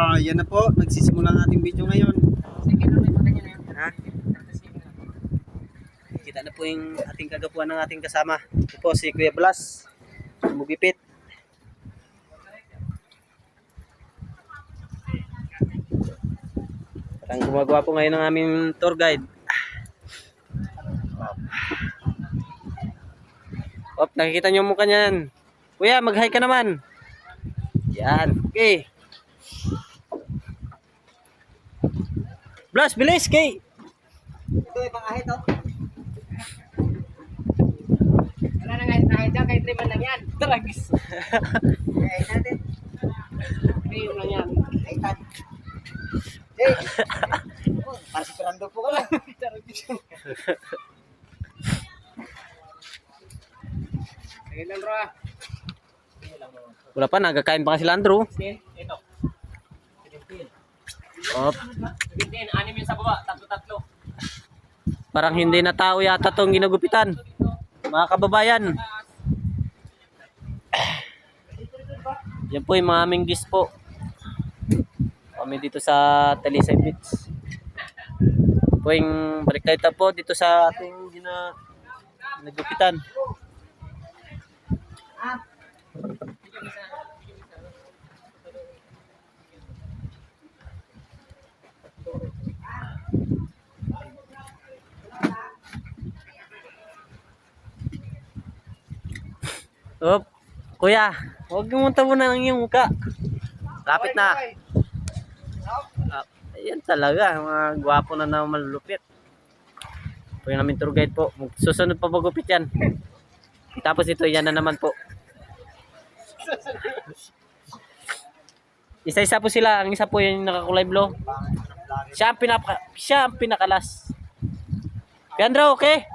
Ah, yan na po. Nagsisimula ang ating video ngayon. Sige na. Ha? Kita na po yung ating kagapuan ng ating kasama. Ito po si Kuya Blas. Mugipit. Parang gumagawa po ngayon ng aming tour guide. Op, nakikita niyo mukha niyan. Kuya, mag-hi ka naman. Yan. Okay. Blas, bilis, kay. Ito ay pangahit oh. Wala na kahit kahit dyan, kahit lima lang yan. Tragis. Kahit natin. Lang yan. Kahit natin. Hey! Oh, Para si Fernando po ka lang. Sige lang bro ah. Wala pa, nagkakain pa nga sila Andrew. Op, Sabihin, anim yun sa baba, tatlo-tatlo. parang hindi na tao yata tong ginagupitan. Mga kababayan. Yan po yung mga aming gis po. Kami dito sa Talisay Beach. Po yung baliktaita po dito sa ating gina nagupitan. Op, kuya, huwag mo muna ng iyong muka. Lapit na. Ah, ayan talaga, mga gwapo na na malulupit. Po yung namin tour guide po. Susunod pa magupit yan. Tapos ito, yan na naman po. Isa-isa po sila. Ang isa po yung nakakulay blue. Siya ang, pinaka, siya ang pinakalas. Piandro, okay?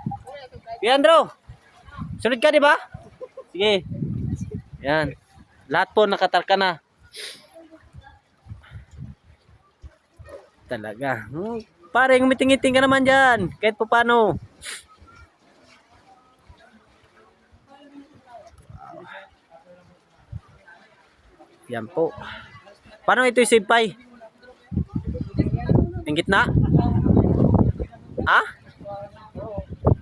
Piandro! Sunod ka, di ba? Sige. Yan. Lahat po nakatarka na. Talaga. Hmm. Pare, umiting-iting ka naman dyan. Kahit pa paano. Yan po. Paano ito yung save pie? Yung gitna? Ha?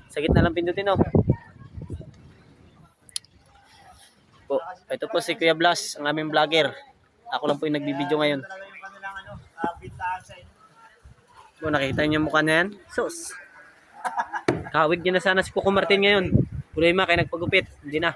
Sa gitna lang pindutin oh. Po, ito po si Kuya Blas, ang aming vlogger. Ako lang po yung nagbibideo ngayon. Po, nakita niyo yung mukha na yan? Sus. Kawig niya na sana si Coco Martin ngayon. Problema kaya nagpagupit. Hindi na.